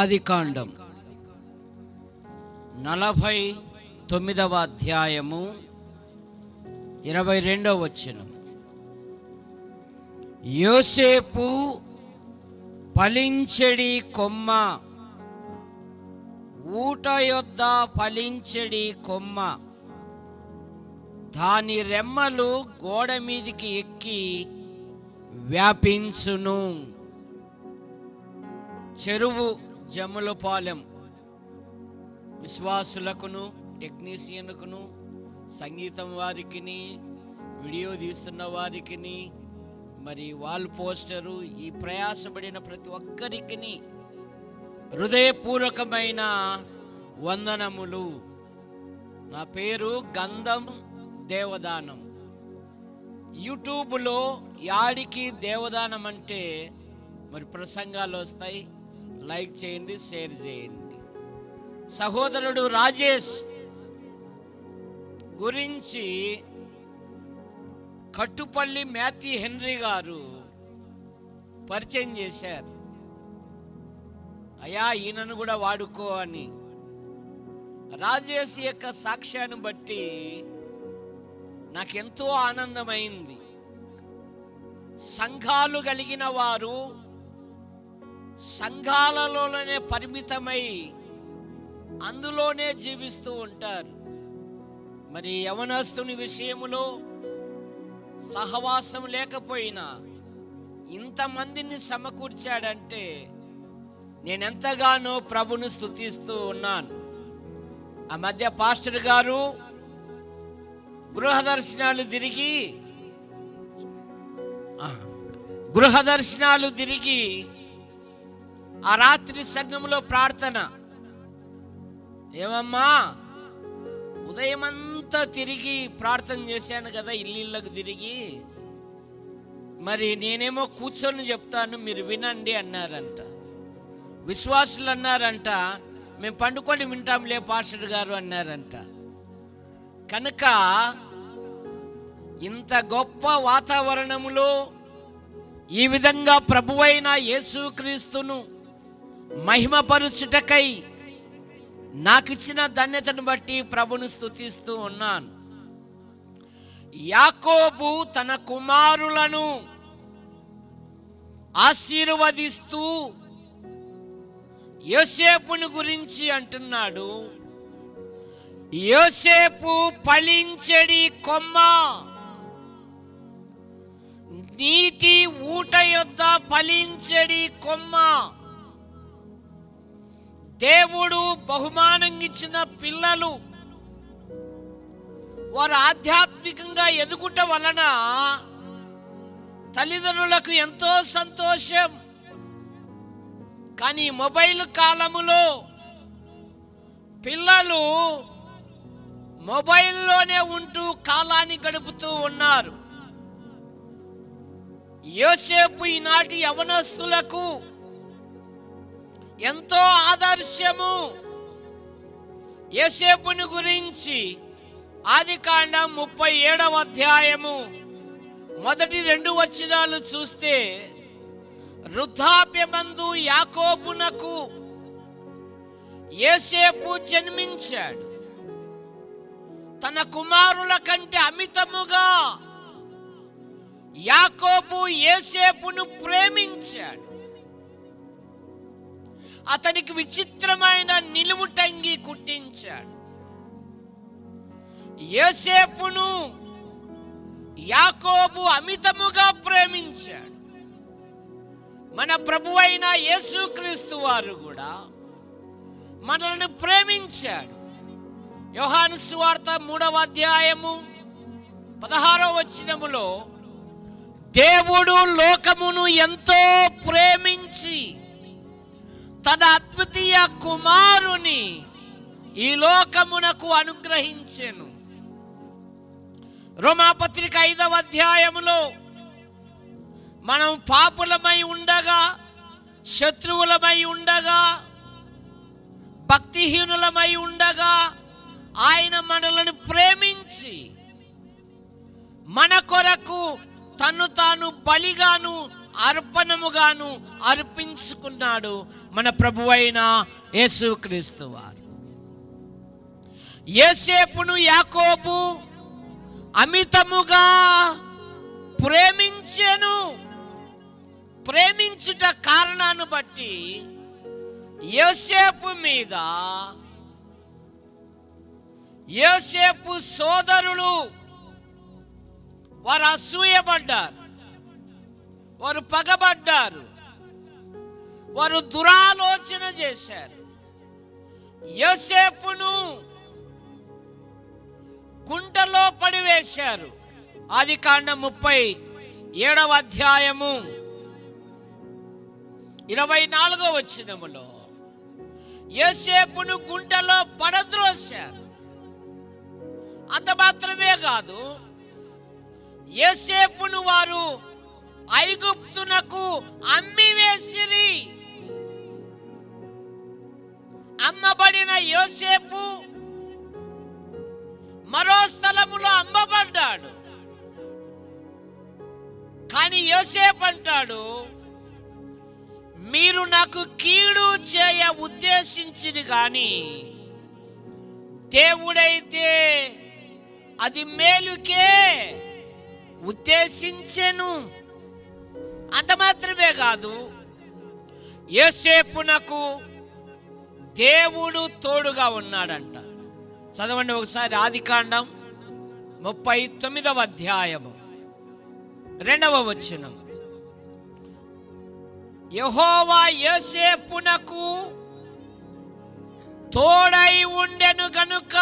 ఆదికాండం నలభై తొమ్మిదవ అధ్యాయము ఇరవై రెండవ వచ్చిన యోసేపు ఫలించెడి కొమ్మ ఊట యొద్ద ఫలించెడి కొమ్మ దాని రెమ్మలు గోడ మీదికి ఎక్కి వ్యాపించును. చెరువు జమ్ములపాలెం విశ్వాసులకును టెక్నీషియన్కును సంగీతం వారికిని వీడియో తీస్తున్న వారికిని మరి వాల్ పోస్టరు ఈ ప్రయాసపడిన ప్రతి ఒక్కరికి హృదయపూర్వకమైన వందనములు. నా పేరు గంధం దేవదానం. యూట్యూబ్లో యాడికి దేవదానం అంటే మరి ప్రసంగాలు వస్తాయి. లైక్ చేయండి షేర్ చేయండి. సహోదరుడు రాజేష్ గురించి కట్టుపల్లి మ్యాథ్యూ హెన్రీ గారు పరిచయం చేశారు. అయా ఈయనను కూడా వాడుకో అని. రాజేష్ యొక్క సాక్ష్యాన్ని బట్టి నాకెంతో ఆనందమైంది. సంఘాలు కలిగిన వారు సంఘాలలోనే పరిమితమై అందులోనే జీవిస్తూ ఉంటారు. మరి యవనస్తుని విషయములో సహవాసం లేకపోయినా ఇంతమందిని సమకూర్చాడంటే నేనెంతగానో ప్రభును స్తుతిస్తూ ఉన్నాను. ఆ మధ్య పాస్టర్ గారు గృహ దర్శనాలు తిరిగి గృహదర్శనాలు గృహ దర్శనాలు తిరిగి ఆ రాత్రి సంఘంలో ప్రార్థన. ఏమమ్మా? ఉదయమంతా తిరిగి ప్రార్థన చేశాను కదా ఇల్లుళ్ళకు తిరిగి. మరి నేనేమో కూర్చొని చెప్తాను మీరు వినండి అన్నారంట. విశ్వాసులు అన్నారంట మేము పండుకొని వింటాంలే పాస్టర్ గారు అన్నారంట. కనుక ఇంత గొప్ప వాతావరణములో ఈ విధంగా ప్రభువైన యేసుక్రీస్తును మహిమపరుచుటకై నాకిచ్చిన ధన్యతను బట్టి ప్రభును స్థుతిస్తూ ఉన్నాను. యాకోబు తన కుమారులను ఆశీర్వదిస్తూ యోసేపుని గురించి అంటున్నాడు. యోసేపు ఫలించడి కొమ్మ నీటి ఊట యొద్ద ఫలించడి కొమ్మ. దేవుడు బహుమానం ఇచ్చిన పిల్లలు వారు ఆధ్యాత్మికంగా ఎదుగుట వలన తల్లిదండ్రులకు ఎంతో సంతోషం. కానీ మొబైల్ కాలములో పిల్లలు మొబైల్లోనే ఉంటూ కాలాన్ని గడుపుతూ ఉన్నారు. యోసేపు ఈనాటి యవనస్తులకు ఎంతో ఆదర్శము. యసేపుని గురించి ఆది కాండం ముప్పై ఏడవ అధ్యాయము. మొదటి రెండు వచనాలు చూస్తే వృద్ధాప్యమందు యాకోబునకు ఏసేపు జన్మించాడు. తన కుమారుల కంటే అమితముగా యాకోబు ఏసేపును ప్రేమించాడు. అతనికి విచిత్రమైన నిలువుటంగి కుట్టించాడు. యేసేపును యాకోబు అమితముగా ప్రేమించాడు. మన ప్రభువైన యేసుక్రీస్తు వారు కూడా మనల్ని ప్రేమించాడు. యోహాను సువార్త మూడవ అధ్యాయము పదహారవ వచ్చినములో దేవుడు లోకమును ఎంతో ప్రేమించి తన అద్వితీయ కుమారుని ఈ లోకమునకు అనుగ్రహించెను. రోమాపత్రిక ఐదవ అధ్యాయములో మనం పాపులమై ఉండగా శత్రువులమై ఉండగా భక్తిహీనులమై ఉండగా ఆయన మనలను ప్రేమించి మన కొరకు తను తాను బలిగాను అర్పణముగాను అర్పించుకున్నాడు మన ప్రభువైన యేసుక్రీస్తు వారు. ఏసేపును యాకోబు అమితముగా ప్రేమించెను. ప్రేమించుట కారణాన్ని బట్టి యోసేపు మీద యోసేపు సోదరులు వారు అసూయపడ్డారు. వారు పగబడ్డారు. వారు దురాలోచన చేశారు. యోసేపును గుంటలో పడివేశారు. ఆది కాండం ముప్పై ఏడవ అధ్యాయము ఇరవై నాలుగో వచ్చినములో యోసేపును గుంటలో పడద్రోశారు. అంత మాత్రమే కాదు యోసేపును వారు ఐగుప్తునకు అమ్మివేసిరి అమ్మబడిన యోసేపు మరో స్థలములో అమ్మబడ్డాడు. కానీ యోసేపు అంటాడు మీరు నాకు కీడు చేయ ఉద్దేశించింది కానీ దేవుడైతే అది మేలుకే ఉద్దేశించెను. అంత మాత్రమే కాదు ఏసేపునకు దేవుడు తోడుగా ఉన్నాడంట. చదవండి ఒకసారి ఆదికాండం ముప్పై తొమ్మిదవ అధ్యాయము. రెండవ వచనం. యహోవా యోసేపునకు తోడై ఉండెను గనుక.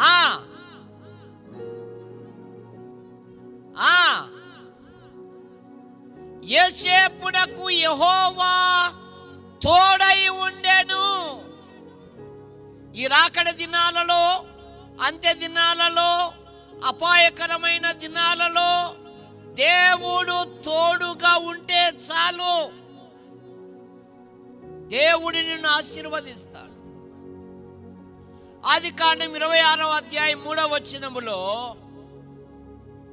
ఆ. ఆ. ఏసేపునకు యహోవా తోడై ఉండెను. ఈ రాకడ దినాలలో అంత్య దినాలలో అపాయకరమైన దినాలలో దేవుడు తోడుగా ఉంటే చాలు. దేవుడు నిన్ను ఆశీర్వదిస్తాడు. ఆది కాండం ఇరవై ఆరవ అధ్యాయం మూడవ వచనములో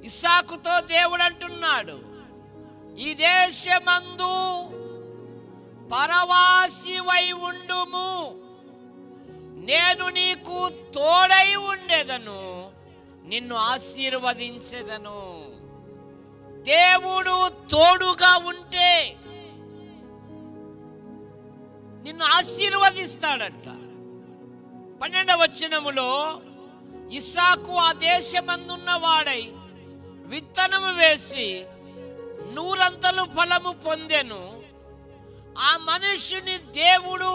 ఇసాకుతో దేవుడు అంటున్నాడు ఈ దేశమందు పరవాసివై ఉండుము. నేను నీకు తోడై ఉండేదను నిన్ను ఆశీర్వదించేదను. దేవుడు తోడుగా ఉంటే నిన్ను ఆశీర్వదిస్తాడంట. పన్నెండవ వచనములో ఇస్సాకు ఆ దేశమందున్న వాడై విత్తనము వేసి నూరంతలు ఫలము పొందెను. ఆ మనుష్యుని దేవుడు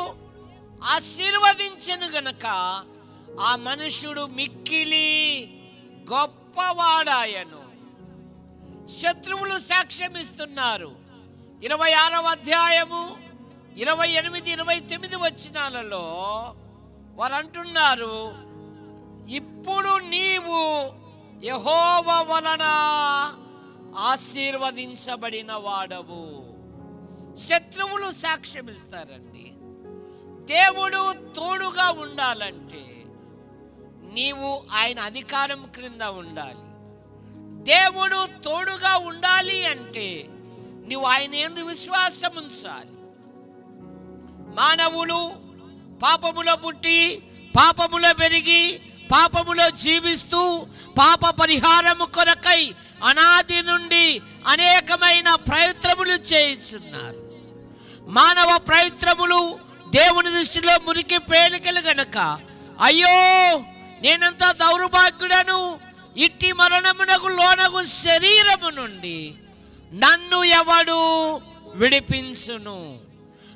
ఆశీర్వదించెను గనక ఆ మనుష్యుడు మిక్కిలి గొప్పవాడాయను. శత్రువులు సాక్ష్యమిస్తున్నారు. ఇరవై ఆరవ అధ్యాయము ఇరవై ఎనిమిది ఇరవై తొమ్మిది వచ్చినాలలో వారు అంటున్నారు ఇప్పుడు నీవు యహోవ వలన ఆశీర్వదించబడిన వాడవు. శత్రువులు సాక్ష్యమిస్తారండి. దేవుడు తోడుగా ఉండాలంటే నీవు ఆయన అధికారం క్రింద ఉండాలి. దేవుడు తోడుగా ఉండాలి అంటే నువ్వు ఆయన ఎందు విశ్వాసం ఉంచాలి. మానవులు పాపములో పుట్టి పాపములో పెరిగి పాపములో జీవిస్తూ పాప పరిహారము కొరకై అనాది నుండి అనేకమైన ప్రయత్నములు చేయించున్నారు. మానవ ప్రయత్నములు దేవుని దృష్టిలో మురికి పేలికలు గనక అయ్యో నేనంత దౌర్భాగ్యుడను ఇట్టి మరణమునకు లోనగు శరీరము నుండి నన్ను ఎవడు విడిపించును.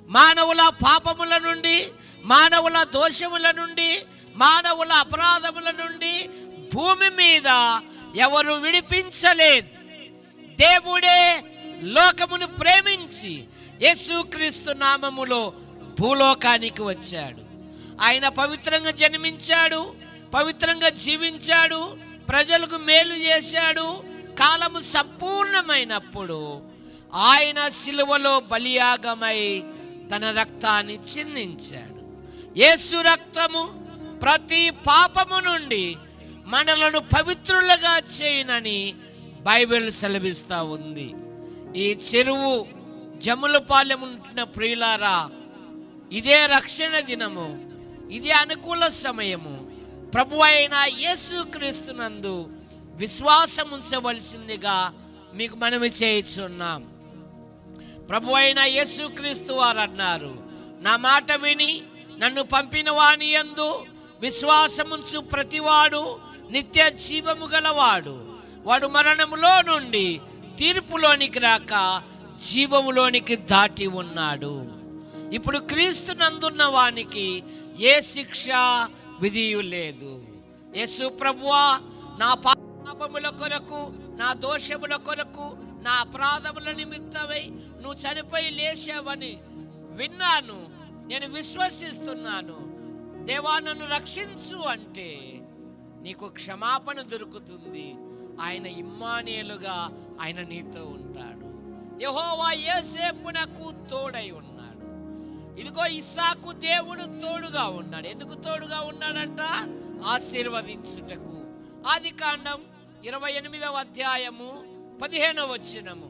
మానవుల పాపముల నుండి మానవుల దోషముల నుండి మానవుల అపరాధముల నుండి భూమి మీద ఎవరు విడిపించలేదు. దేవుడే లోకమును ప్రేమించి యేసుక్రీస్తు నామములో భూలోకానికి వచ్చాడు. ఆయన పవిత్రంగా జన్మించాడు పవిత్రంగా జీవించాడు ప్రజలకు మేలు చేశాడు కాలము సంపూర్ణమైనప్పుడు ఆయన శిలువలో బలియాగమై తన రక్తాన్ని చిందించాడు. యేసు రక్తము ప్రతి పాపము నుండి మనలను పవిత్రులుగా చేయనని బైబిల్ సెలవిస్తూ ఉంది. ఈ చెరువు జములపాలెం ఉంటున్న ప్రియులారా ఇదే రక్షణ దినము ఇదే అనుకూల సమయము. ప్రభు అయిన యేసుక్రీస్తునందు విశ్వాసం ఉంచవలసిందిగా మీకు మనవి చేయుచున్నాం. ప్రభు అయిన యేసుక్రీస్తు వారు అన్నారు నా మాట విని నన్ను పంపిన వాణి యందు విశ్వాసముంచు ప్రతివాడు నిత్య జీవము గలవాడు. వాడు మరణములో నుండి తీర్పులోనికి రాక జీవములోనికి దాటి ఉన్నాడు. ఇప్పుడు క్రీస్తు నందున్న వానికి ఏ శిక్ష విధియు లేదు. యేసు ప్రభువా నా పాపముల కొరకు నా దోషముల కొరకు నా అపరాధముల నిమిత్తమై నువ్వు చనిపోయి లేచావని విన్నాను. నేను విశ్వసిస్తున్నాను. దేవా నన్ను రక్షించు అంటే నీకు క్షమాపణ దొరుకుతుంది. ఆయన ఇమ్మానేలుగా ఆయన నీతో ఉంటాడు. యహోవా ఏసేపునకు తోడై ఉన్నాడు. ఇదిగో ఇస్సాకు దేవుడు తోడుగా ఉన్నాడు. ఎందుకు తోడుగా ఉన్నాడంట? ఆశీర్వదించుటకు. ఆది కాండం ఇరవై ఎనిమిదవ అధ్యాయము పదిహేనవ వచ్చినము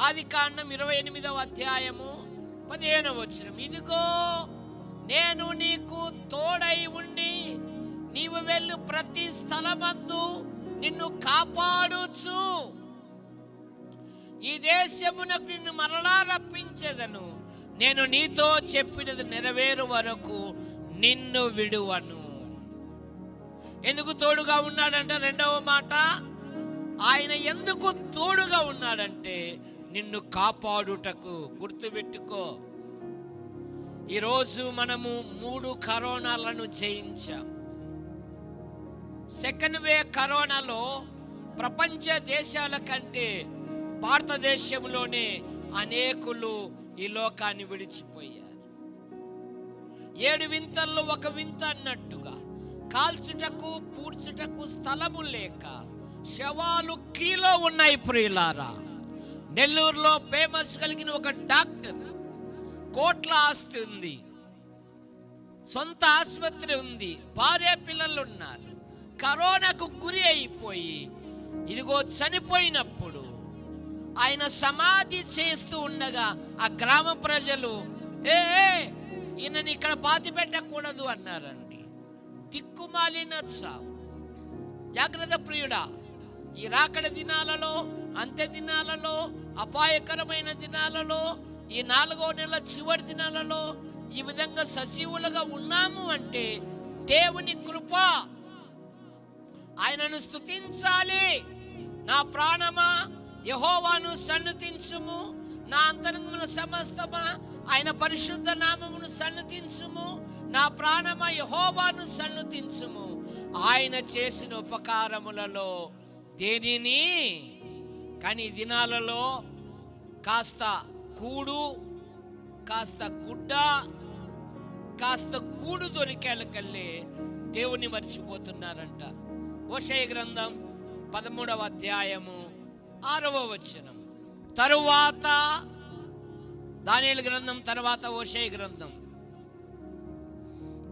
ఆది కాండం ఇరవై ఎనిమిదవ అధ్యాయము పదిహేనవ వచ్చినం ఇదిగో నేను నీకు తోడై ఉండి నీవు వెళ్ళు ప్రతి స్థలమందు నిన్ను కాపాడుచు. ఈ దేశమునకు నిన్ను మరలా రప్పించేదను. నేను నీతో చెప్పినది నెరవేరు వరకు నిన్ను విడువను. ఎందుకు తోడుగా ఉన్నాడంటే రెండవ మాట ఆయన ఎందుకు తోడుగా ఉన్నాడంటే నిన్ను కాపాడుటకు. గుర్తుపెట్టుకో. ఈరోజు మనము మూడు కరోనాలను జయించాం. సెకండ్ వే కరోనాలో ప్రపంచ దేశాల కంటే భారతదేశంలోనే అనేకులు ఈ లోకాన్ని విడిచిపోయారు. ఏడు వింతల్లో ఒక వింత అన్నట్టుగా కాల్చుటకు పూడ్చుటకు స్థలము లేక శవాలు కీలో ఉన్నాయి ప్రియులారా. నెల్లూరులో ఫేమస్ కలిగిన ఒక డాక్టర్ కోట్ల ఆస్తి ఉంది. సొంత ఆసుపత్రి ఉంది. భార్య పిల్లలు ఉన్నారు కరోనాకు గురి అయిపోయి ఇదిగో చనిపోయినప్పుడు ఆయన సమాధి చేస్తూ ఉండగా ఆ గ్రామ ప్రజలు ఏ ఈయనని ఇక్కడ పాతి పెట్టకూడదు అన్నారండి. దిక్కుమాలిన చావు. జాగ్రత్త ప్రియుడా ఈ రాకడ దినాలలో అంత్య దినాలలో అపాయకరమైన దినాలలో ఈ నాలుగో నెల చివరి దినాలలో ఈ విధంగా సజీవులుగా ఉన్నాము అంటే దేవుని కృప. ఆయనను స్తుతించాలి. నా ప్రాణమా? యహోవాను సన్నతించుము. నా అంతరంగమున సమస్తమా? ఆయన పరిశుద్ధ నామమును సన్నతించుము. నా ప్రాణమా? యహోవాను సన్నతించుము. ఆయన చేసిన ఉపకారములలో దేనిని? కానీ దినాలలో కాస్త కూడు కాస్త గుడ్డ కాస్త కూడు దొరికేళ్ళకల్లే దేవుని మర్చిపోతున్నారంట. ఓషయ గ్రంథం పదమూడవ అధ్యాయము ఆరవ వచనం. తరువాత దానియలు గ్రంథం తర్వాత ఓషయ గ్రంథం.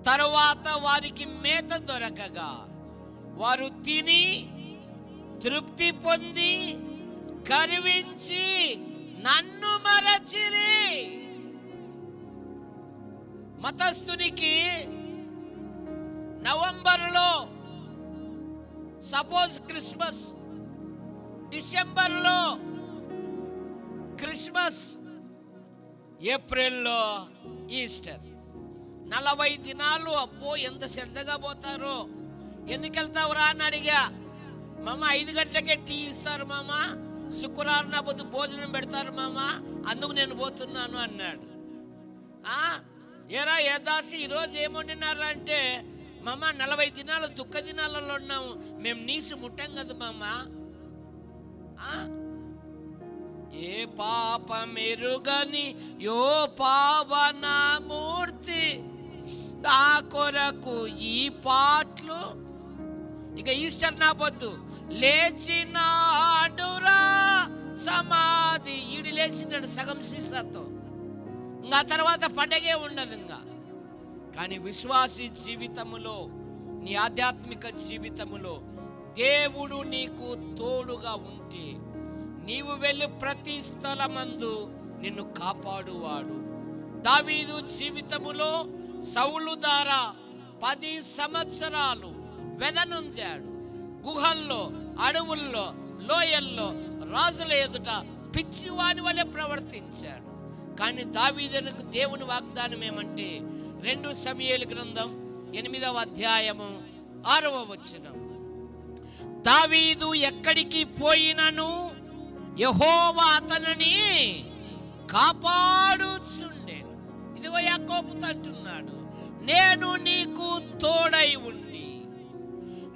తరువాత వారికి మేత దొరకగా వారు తిని తృప్తి పొంది కరివించి నన్ను మరచిరి. మతస్థునికి నవంబర్లో సపోజ్ క్రిస్మస్ డిసెంబర్లో క్రిస్మస్ ఏప్రిల్లో ఈస్టర్. నలభై దినాలు అబ్బో ఎంత శ్రద్ధగా పోతారో. ఎందుకు వెళ్తావురా అని అడిగా. మామ ఐదు గంటలకే టీ ఇస్తారు మామ. శుక్రవారం నా పొద్దు భోజనం పెడతారు మామ అందుకు నేను పోతున్నాను అన్నాడు. ఆ, ఏరా ఏదాసి ఈరోజు ఏమంటున్నారు అంటే మామ నలభై దినాలు దుఃఖ దినాలలో ఉన్నాము మేము నీసు ముట్టాం కదా మామ? ఆ? ఏ పాపమెరుగని యో పావనమూర్తి దా కొరకు ఈ పాటలు. ఇక ఈస్టర్ నా పొద్దు లేచినాడురా. సమాధి ఈడు లేచినాడు సగం సీసాతో. ఇంకా తర్వాత పండగే ఉండదు ఇంకా. కానీ విశ్వాసి జీవితములో నీ ఆధ్యాత్మిక జీవితములో దేవుడు నీకు తోడుగా ఉంటే నీవు వెళ్ళి ప్రతి స్థలమందు నిన్ను కాపాడువాడు. దావీదు జీవితములో సౌలు ద్వారా పది సంవత్సరాలు వెదనొందాడు. గుహల్లో అడవుల్లో లోయల్లో రాజుల ఎదుట పిచ్చివాని వలె ప్రవర్తించాడు కానీ దావీదులకు దేవుని వాగ్దానం ఏమంటే రెండు సమయలు గ్రంథం ఎనిమిదవ అధ్యాయము ఆరవ వచనం. దావీదు ఎక్కడికి పోయినను? యహోవా అతనిని కాపాడుచుండే ఇదిగో యాకోబుతో అంటున్నాడు నేను నీకు తోడై ఉండి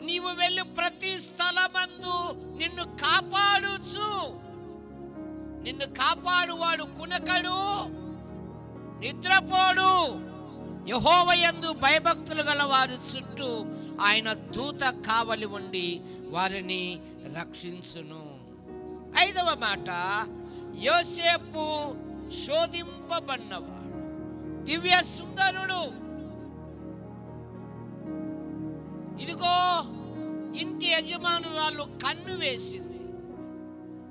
నీవు వెళ్ళి ప్రతి స్థలమందు నిన్ను కాపాడుచు. నిన్ను కాపాడువాడు కునకడు. నిద్రపోడు. యహోవయందు భయభక్తులు గల వారి చుట్టూ ఆయన దూత కావలి ఉండి వారిని రక్షించును. ఐదవ మాట యోసేపు శోధింపబడినవాడు దివ్య సుందరుడు. ఇంటి యజమానురాలు కన్ను వేసింది.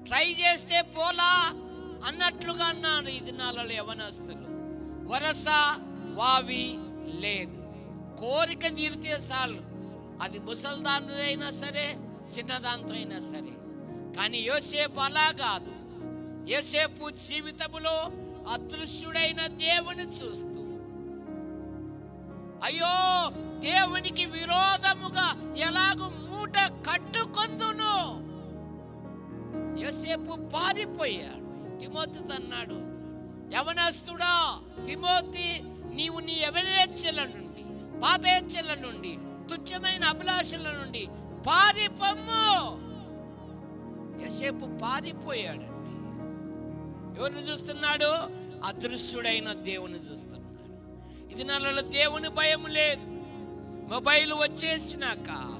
ట్రై చేస్తే పోలా అన్నట్లుగా అన్నారు ఈ దినాలలో యవనస్తులు. వరస వావి లేదు. కోరిక తీరితే చాలు. అది ముసల్దానితో సరే చిన్నదాంతో అయినా సరే. కానీ యోసేపు అలా కాదు. యోసేపు జీవితములో అదృశ్యుడైన దేవుని చూస్తూ అయ్యో దేవునికి విరోధముగా ఎలాగూ మూట కట్టుకొందును. యోసేపు పారిపోయాడు. తిమోతి అన్నాడు యవనస్తుడా తిమోతి నీవు నీ యవనేచ్ఛల నుండి పాపేచ్ఛల నుండి తుచ్చమైన అభిలాషల నుండి పారిపమ్ము. యసేపు పారిపోయాడండి. ఎవరిని చూస్తున్నాడు? అదృశ్యుడైన దేవుని చూస్తున్నాడు. ఇది నాలో దేవుని భయం లేదు. మొబైల్ వచ్చేసినాక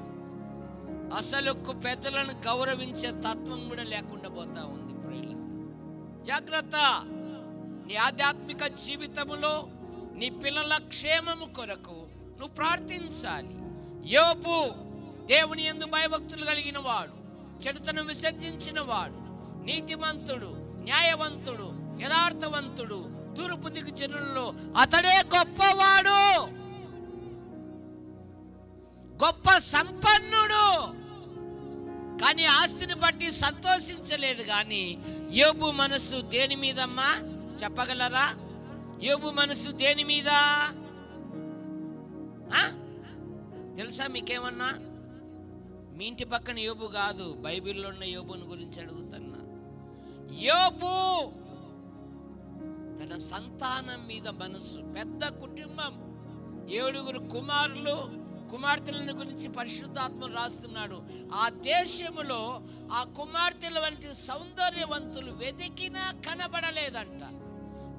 అసలు పెద్దలను గౌరవించే తత్వం కూడా లేకుండా పోతా ఉంది ప్రియుల జాగ్రత్త. నీ ఆధ్యాత్మిక జీవితములో నీ పిల్లల క్షేమము కొరకు నువ్వు ప్రార్థించాలి. యోపు దేవుని ఎందు భయభక్తులు కలిగిన వాడు చెడుతను విసర్జించిన వాడు నీతిమంతుడు న్యాయవంతుడు యథార్థవంతుడు తూర్పు దిగు జనుల్లో అతడే గొప్పవాడు. గొప్ప సంపన్నుడు. కానీ ఆస్తిని బట్టి సంతోషించలేదు కానీ యోబు మనసు దేని మీదమ్మా? చెప్పగలరా? యోబు మనసు దేని మీద? తెలుసా మీకేమన్నా? మీ ఇంటి పక్కన యోబు కాదు బైబిల్లో ఉన్న యోబుని గురించి అడుగుతున్నా. యోబు తన సంతానం మీద మనసు పెద్ద కుటుంబం ఏడుగురు కుమారులు కుమార్తెలను గురించి పరిశుద్ధాత్మ రాస్తున్నాడు. ఆ దేశములో ఆ కుమార్తెల వంటి సౌందర్యవంతులు వెతికినా కనబడలేదంట.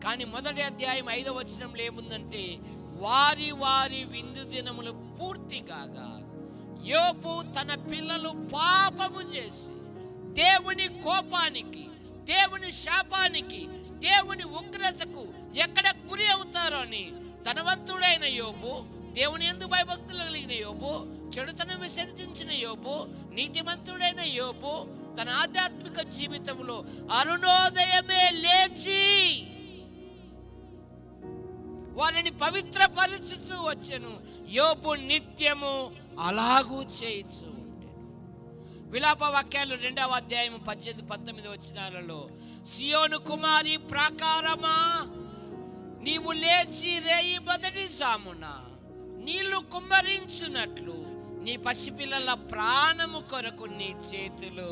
కానీ మొదటి అధ్యాయం ఐదవ వచనంలో ఏముందంటే వారి వారి విందు దినములు పూర్తి కాగా యోపు తన పిల్లలు పాపము చేసి దేవుని కోపానికి దేవుని శాపానికి దేవుని ఉగ్రతకు ఎక్కడ గురి అవుతారో అని ధనవంతుడైన యోపు దేవుని ఎందు భయభక్తులు కలిగిన యోపు చెడుతనం విసర్జించిన యోపు నీతిమంతుడైన యోపు తన ఆధ్యాత్మిక జీవితంలో అరుణోదయమే లేచి వారిని పవిత్రపరుచుతూ వచ్చెను. యోపు నిత్యము అలాగూ చేయిచు విలాప వాక్యాలు రెండవ అధ్యాయం పద్దెనిమిది పంతొమ్మిది వచ్చినాలలో సియోను కుమారి ప్రాకారమా నీవు లేచి రేయి మొదటి సామునా నీళ్ళు కుమ్మరించున్నట్లు నీ పసిపిల్లల ప్రాణము కొరకు నీ చేతులు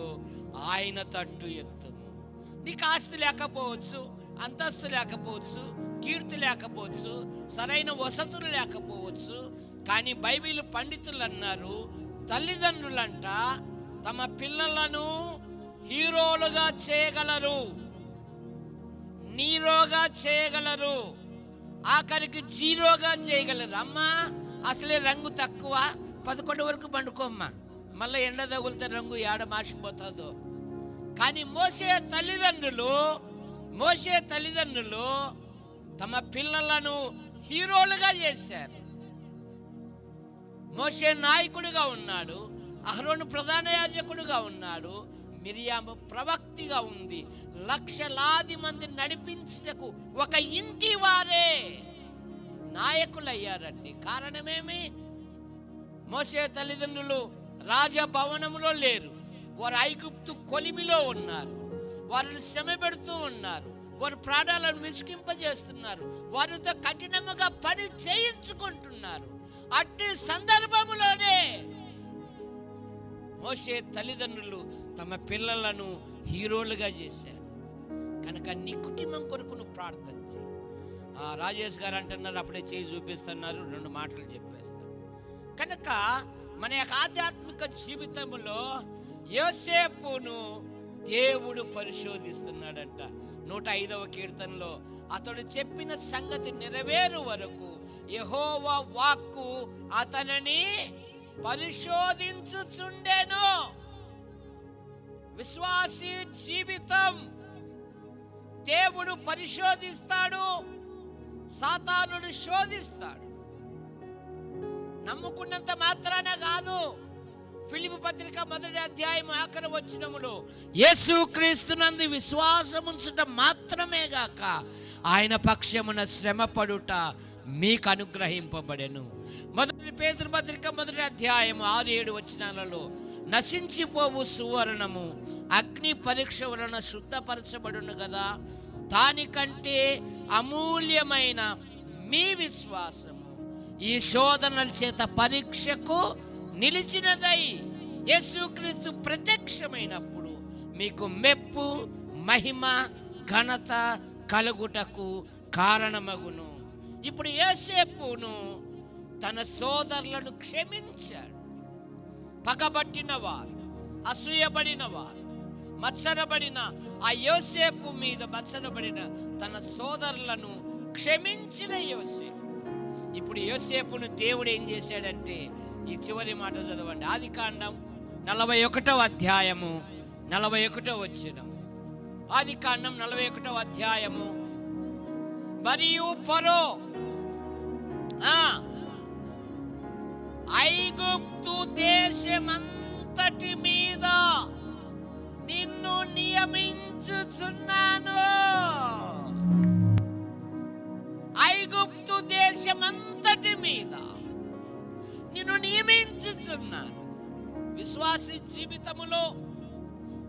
ఆయన తట్టు ఎత్తుము. నీకు ఆస్తి లేకపోవచ్చు అంతస్తు లేకపోవచ్చు కీర్తి లేకపోవచ్చు సరైన వసతులు లేకపోవచ్చు కానీ బైబిల్ పండితులు అన్నారు తల్లిదండ్రులంట తమ పిల్లలను హీరోలుగా చేయగలరు. నీరోగా చేయగలరు. ఆఖరికి జీరోగా చేయగలరు అమ్మా అసలే రంగు తక్కువ. పదకొండు వరకు పండుకోమ్మా. మళ్ళీ ఎండ తగులితే రంగు ఏడ మార్చిపోతుందో కానీ మోసే తల్లిదండ్రులు మోసే తల్లిదండ్రులు తమ పిల్లలను హీరోలుగా చేశారు. మోసే నాయకుడిగా ఉన్నాడు అహరోను ప్రధాన యాజకుడిగా ఉన్నాడు మిరియాము ప్రవక్తిగా ఉంది. లక్షలాది మంది నడిపించుటకు ఒక ఇంటి వారే. నాయకులయ్యారండి. కారణమేమి? మోసే తల్లిదండ్రులు రాజభవనంలో లేరు. వారు ఐగుప్తు కొలిమిలో ఉన్నారు. వారిని శ్రమ పెడుతూ ఉన్నారు. వారి ప్రాణాలను విసికింపజేస్తున్నారు వారితో కఠినముగా పని చేయించుకుంటున్నారు. అట్టి సందర్భములోనే మోసే తల్లిదండ్రులు తమ పిల్లలను హీరోలుగా చేశారు. కనుక నీ కుటుంబం కొరకును ప్రార్థన చేయి. రాజేష్ గారు అంటున్నారు అప్పుడే చేయి చూపిస్తున్నారు రెండు మాటలు చెప్పేస్తారు. కనుక మన యొక్క ఆధ్యాత్మిక జీవితంలో యోసేపును దేవుడు పరిశోధిస్తున్నాడంట. నూట ఐదవ కీర్తనలో అతడు చెప్పిన సంగతి నెరవేరు వరకు యహోవా వాక్కు అతనిని పరిశోధించుచుండెను. విశ్వాసీ జీవితం దేవుడు పరిశోధిస్తాడు. సాతానుడు శోధిస్తాడు. నమ్ముకున్నంత మాత్రాన కాదు. ఫిలిపు పత్రిక మొదటి అధ్యాయం ఆఖరి వచ్చినములో యేసు క్రీస్తునందు విశ్వాసం ఉంచటం మాత్రమే గాక ఆయన పక్షమున శ్రమ పడుట మీకు అనుగ్రహింపబడెను. మొదటి పేదల పత్రిక మొదటి అధ్యాయం ఆరు ఏడు వచనాలలో నశించిపోవు సువర్ణము అగ్ని పరీక్ష వలన శుద్ధపరచబడును కదా దానికంటే అమూల్యమైన మీ విశ్వాసము. ఈ శోధనల చేత పరీక్షకు నిలిచినదై యేసుక్రీస్తు ప్రత్యక్షమైనప్పుడు మీకు మెప్పు మహిమ ఘనత కలుగుటకు కారణమగును. ఇప్పుడు ఏసేపును తన సోదరులను క్షమించాడు. పగబట్టిన వారు అసూయబడిన వారు మత్సరబడిన ఆ యోసేపు మీద మత్సరబడిన తన సోదరులను క్షమించిన యోసేపు. ఇప్పుడు యోసేపును దేవుడు ఏం చేశాడంటే ఈ చివరి మాట చదవండి. ఆది కాండం నలభై ఒకటవ అధ్యాయము నలభై ఒకటో వచ్చినము ఆది కాండం నలభై ఒకటవ అధ్యాయము. మరియు పరో ఐగుప్తు దేశమంతటి మీద నిన్ను నియమించుచున్నాను. ఐగుప్తు దేశమంతటి మీద నిన్ను నియమించుచున్నాను. విశ్వాసి జీవితములో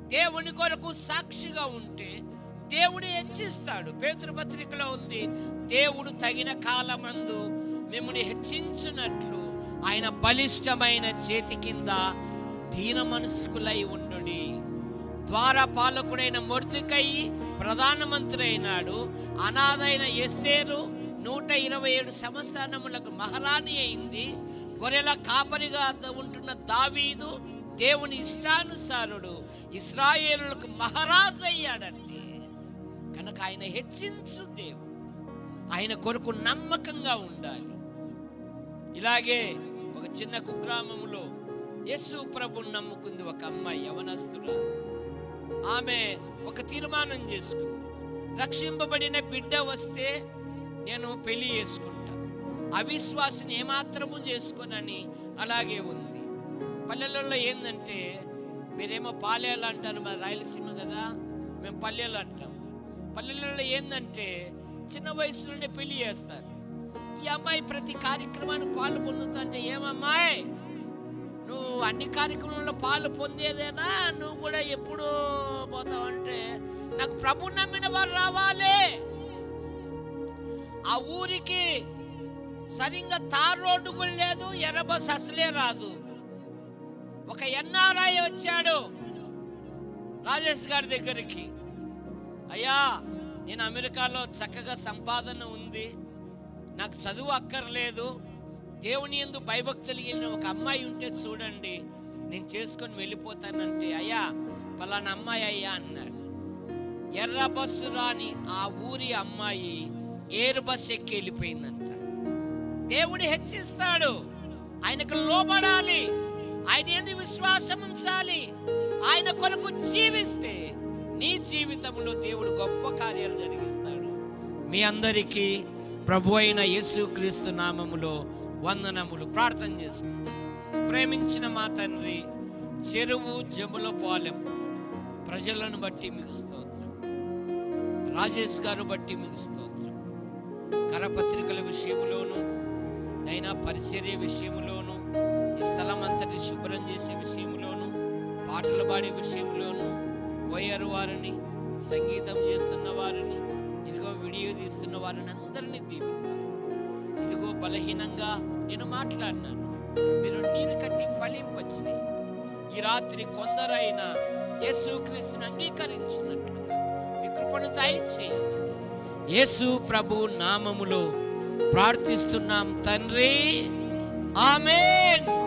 దేవుని కొరకు సాక్షిగా ఉంటే దేవుడు హెచ్చిస్తాడు. పేతృపత్రికలో ఉంది దేవుడు తగిన కాలమందు మిమ్మల్ని హెచ్చించినట్లు ఆయన బలిష్టమైన చేతి కింద దీన మనస్కులై ఉండుడి. ద్వార పాలకుడైన ప్రధానమంత్రి అయినాడు అనాథైన ఎస్తేరు నూట ఇరవై ఏడు సంస్థానములకు మహారాణి అయింది. గొర్రెల కాపరిగా ఉంటున్న దావీదు దేవుని ఇష్టానుసారుడు ఇస్రాయేలులకు మహారాజు అయ్యాడండి. కనుక ఆయన హెచ్చించు దేవుడు. ఆయన కొరకు నమ్మకంగా ఉండాలి. ఇలాగే ఒక చిన్న కుగ్రామంలో యేసు ప్రభు నమ్ముకుంది ఒక అమ్మాయి యవనస్తురాలు. ఆమె ఒక తీర్మానం చేసుకుంది. రక్షింపబడిన బిడ్డ వస్తే నేను పెళ్ళి చేసుకుంటా. అవిశ్వాసిని ఏమాత్రము చేసుకోనని అలాగే ఉంది. పల్లెలలో ఏంటంటే మీరేమో పాలేలు అంటారు మా రాయలసీమ కదా మేము పల్లెలు అంటాం. పల్లెలలో ఏంటంటే చిన్న వయసులోనే పెళ్ళి చేస్తారు. ఈ అమ్మాయి ప్రతి కార్యక్రమానికి పాలు పొందుతుంటే ఏమమ్మాయి? నువ్వు అన్ని కార్యక్రమంలో పాలు పొందేదేనా? నువ్వు కూడా ఎప్పుడు పోతావంటే నాకు ప్రభు నమ్మిన వారు రావాలి. ఆ ఊరికి సరిగ్గా తార్ రోడ్డు కూడా లేదు ఎర్రబస్ అసలే రాదు. ఒక ఎన్ఆర్ఐ వచ్చాడు రాజేష్ గారి దగ్గరికి. అయ్యా నేను అమెరికాలో చక్కగా సంపాదన ఉంది నాకు చదువు అక్కర్లేదు దేవుని ఎందు భయభక్తులు కలిగిన ఒక అమ్మాయి ఉంటే చూడండి నేను చేసుకొని వెళ్ళిపోతానంటే అయ్యా పలానా అమ్మాయి అయ్యా అన్నాడు. ఎర్ర బస్సు రాని ఆ ఊరి అమ్మాయి ఏరు బస్సు ఎక్కి వెళ్ళిపోయిందంట. దేవుడు హెచ్చిస్తాడు ఆయనకు లోబడాలి ఆయన ఏంది విశ్వాసం ఉంచాలి ఆయన కొరకు జీవిస్తే నీ జీవితంలో దేవుడు గొప్ప కార్యాలు జరిగిస్తాడు. మీ అందరికీ ప్రభు అయిన యేసుక్రీస్తు నామములో వందనములు ప్రార్థన చేసుకుంటాం ప్రేమించిన మా తండ్రి చెరువు జముల పాలెం. ప్రజలను బట్టి మీకు స్తోత్రం. రాజేష్ గారు బట్టి మీకు స్తోత్రం. కరపత్రికల విషయంలోను నైనా పరిచర్య విషయంలోను ఈ స్థలం అంతటి శుభ్రం చేసే విషయంలోను పాటలు పాడే విషయంలోను కోయరు వారిని సంగీతం చేస్తున్న వారిని ఇదిగో వీడియో తీస్తున్న వారిని అందరినీ దీవించి. బలహీనంగా నేను మాట్లాడినాను. మీరు నీరు కట్టి ఫలింపచ్చి ఈ రాత్రి కొందరైనా యేసుక్రీస్తుని అంగీకరించినట్లుగా మీ కృపను దయచేయండి. యేసు ప్రభు నామములో ప్రార్థిస్తున్నాం తండ్రి. ఆమెన్.